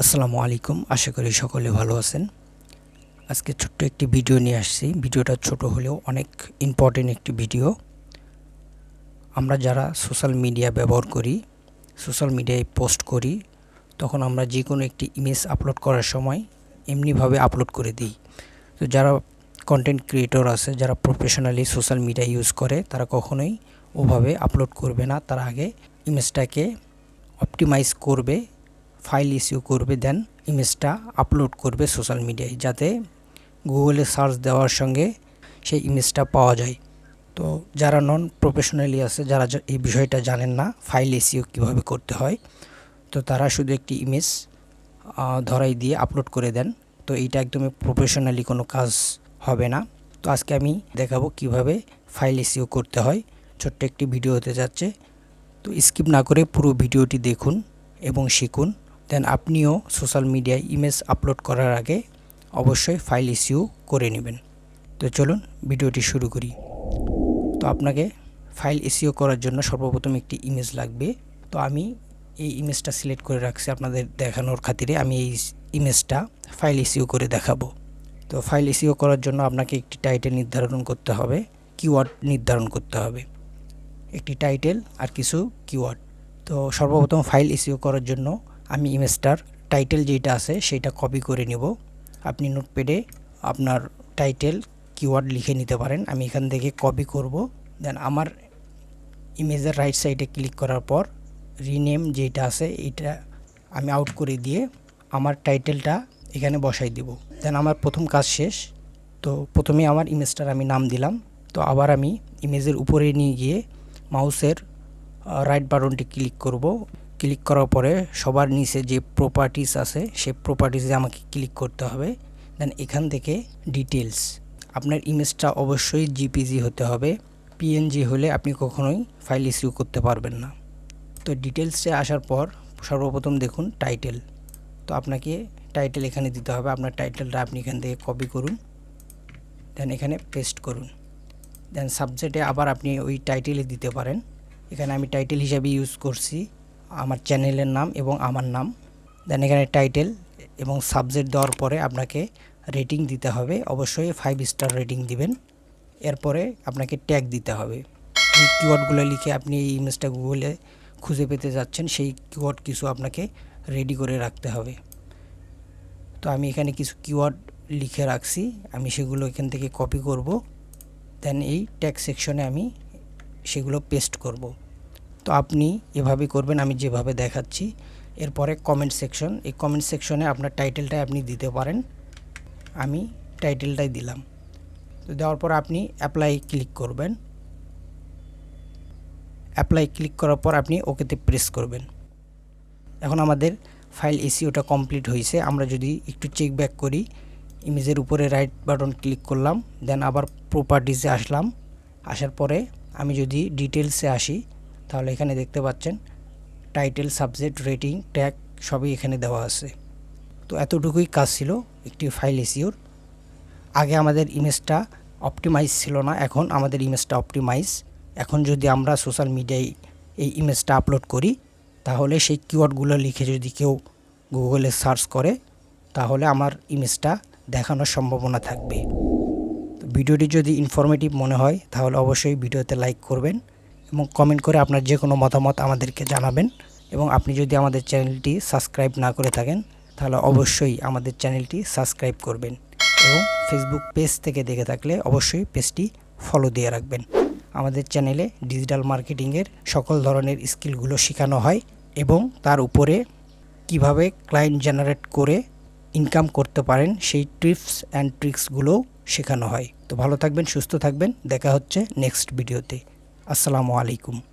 আসসালামু আলাইকুম। আশা করি সকলে ভালো আছেন। আজকে ছোট্ট একটি ভিডিও নিয়ে আসছি। ভিডিওটা ছোট হলেও অনেক ইম্পর্টেন্ট একটি ভিডিও। আমরা যারা সোশ্যাল মিডিয়া ব্যবহার করি সোশ্যাল মিডিয়ায় পোস্ট করি, তখন আমরা যে কোনো একটি ইমেজ আপলোড করার সময় এমনিভাবে আপলোড করে দিই। তো যারা কন্টেন্ট ক্রিয়েটর আছে, যারা প্রফেশনালি সোশ্যাল মিডিয়া ইউজ করে, তারা কখনোই ওভাবে আপলোড করবে না। তার আগে ইমেজটাকে অপটিমাইজ করবে। ফাইল ইস্যু করবে দেন ইমেজটা আপলোড করবে সোশ্যাল মিডিয়ায় যাতে গুগলে সার্চ দেওয়ার সঙ্গে সেই ইমেজটা পাওয়া যায়। তো যারা নন প্রফেশনালি আছে, যারা এই বিষয়টা জানেন না ফাইল ইস্যু কীভাবে করতে হয়, তো তারা শুধু একটি ইমেজ ধরাই দিয়ে আপলোড করে দেন। তো এইটা একদমই প্রফেশনালি কোনো কাজ হবে না। তো আজকে আমি দেখাবো কীভাবে ফাইল ইস্যু করতে হয়। ছোট্ট একটি ভিডিও হতে যাচ্ছে। তো স্কিপ না করে পুরো ভিডিওটি দেখুন এবং শিখুন। দেন আপনিও সোশ্যাল মিডিয়ায় ইমেজ আপলোড করার আগে অবশ্যই ফাইল ইস্যু করে নেবেন। তো চলুন ভিডিওটি শুরু করি। তো আপনাকে ফাইল ইস্যু করার জন্য সর্বপ্রথম একটি ইমেজ লাগবে। তো আমি এই ইমেজটা সিলেক্ট করে রাখছি আপনাদের দেখানোর খাতিরে। আমি এই ইমেজটা ফাইল ইস্যু করে দেখাবো। তো ফাইল ইস্যু করার জন্য আপনাকে একটি টাইটেল নির্ধারণ করতে হবে, কিওয়ার্ড নির্ধারণ করতে হবে। একটি টাইটেল আর কিছু কিওয়ার্ড। তো সর্বপ্রথম ফাইল ইস্যু করার জন্য আমি ইমেজটার টাইটেল যেটা আছে সেটা কপি করে নেব। আপনি নোটপ্যাডে আপনার টাইটেল কিওয়ার্ড লিখে নিতে পারেন। আমি এখান থেকে কপি করব। দেন আমার ইমেজের রাইট সাইডে ক্লিক করার পর রিনেম যেটা আছে এটা আমি আউট করে দিয়ে আমার টাইটেলটা এখানে বসাই দিব। দেন আমার প্রথম কাজ শেষ। তো প্রথমে আমার ইমেজটার আমি নাম দিলাম। তো আবার আমি ইমেজের উপরে নিয়ে গিয়ে মাউসের রাইট বাটনটি ক্লিক করব। ক্লিক করার পরে সবার নিচে যে প্রপার্টিস আছে সেই প্রপার্টিসে আমাকে ক্লিক করতে হবে। দেন এখান থেকে ডিটেলস আপনার ইমেজটা অবশ্যই জিপিজি হতে হবে। পিএনজি হলে আপনি কখনোই ফাইল ইস্যু করতে পারবেন না। তো ডিটেলসে আসার পর সর্বপ্রথম দেখুন টাইটেল তো আপনাকে টাইটেল এখানে দিতে হবে। আপনার টাইটেলটা আপনি এখান থেকে কপি করুন। দেন এখানে পেস্ট করুন। দেন সাবজেক্টে আবার আপনি ওই টাইটেলে দিতে পারেন। এখানে আমি টাইটেল হিসাবে ইউজ করছি। আমার চ্যানেলের নাম এবং আমার নাম দেন এখানে টাইটেল এবং সাবজেক্ট দেওয়ার পরে আপনাকে রেটিং দিতে হবে। অবশ্যই ফাইভ স্টার রেটিং দিবেন। এরপরে আপনাকে ট্যাগ দিতে হবে। যে কিওয়ার্ডগুলো লিখে আপনি এই ইমেজটা গুগলে খুঁজে পেতে যাচ্ছেন, সেই কিওয়ার্ড কিছু আপনাকে রেডি করে রাখতে হবে। তো আমি এখানে কিছু কিওয়ার্ড লিখে রাখছি। আমি সেগুলো এখান থেকে কপি করব। দেন এই ট্যাগ সেকশনে আমি সেগুলো পেস্ট করব। তো আপনি এভাবে করবেন, আমি যেভাবে দেখাচ্ছি। এরপরে কমেন্ট সেকশন এই কমেন্ট সেকশনে আপনার টাইটেলটাই আপনি দিতে পারেন। আমি টাইটেলটাই দিলাম। তো দেওয়ার পর আপনি অ্যাপ্লাই ক্লিক করবেন। অ্যাপ্লাই ক্লিক করার পর আপনি ওকেতে প্রেস করবেন। এখন আমাদের ফাইল এসিওটা কমপ্লিট হয়েছে। আমরা যদি একটু চেক ব্যাক করি ইমেজের উপরে রাইট বাটন ক্লিক করলাম দেন আবার প্রপার্টিসে আসলাম। আসার পরে আমি যদি ডিটেলসে আসি তাহলে এখানে দেখতে পাচ্ছেন টাইটেল সাবজেক্ট রেটিং ট্যাগ সবই এখানে দেওয়া আছে। তো এতটুকুই কাজ ছিল, একটি ফাইল এসিওর আগে আমাদের ইমেজটা অপটিমাইজ ছিল না, এখন আমাদের ইমেজটা অপটিমাইজ এখন যদি আমরা সোশ্যাল মিডিয়ায় এই ইমেজটা আপলোড করি, তাহলে সেই কিওয়ার্ডগুলো লিখে যদি কেউ গুগলে সার্চ করে, তাহলে আমার ইমেজটা দেখানোর সম্ভাবনা থাকবে। ভিডিওটি যদি ইনফরমেটিভ মনে হয়, তাহলে অবশ্যই ভিডিওতে লাইক করবেন। এবং কমেন্ট করে আপনার যে কোনো মতামত আমাদেরকে জানাবেন এবং আপনি যদি আমাদের চ্যানেলটি সাবস্ক্রাইব না করে থাকেন, তাহলে অবশ্যই আমাদের চ্যানেলটি সাবস্ক্রাইব করবেন এবং ফেসবুক পেজ থেকে দেখে থাকলে অবশ্যই পেজটি ফলো দিয়ে রাখবেন। আমাদের চ্যানেলে ডিজিটাল মার্কেটিংয়ের সকল ধরনের স্কিলগুলো শেখানো হয় এবং তার উপরে কীভাবে ক্লায়েন্ট জেনারেট করে ইনকাম করতে পারেন, সেই টিপস অ্যান্ড ট্রিক্সগুলোও শেখানো হয়। তো ভালো থাকবেন, সুস্থ থাকবেন, দেখা হচ্ছে নেক্সট ভিডিওতে আসসালামু আলাইকুম।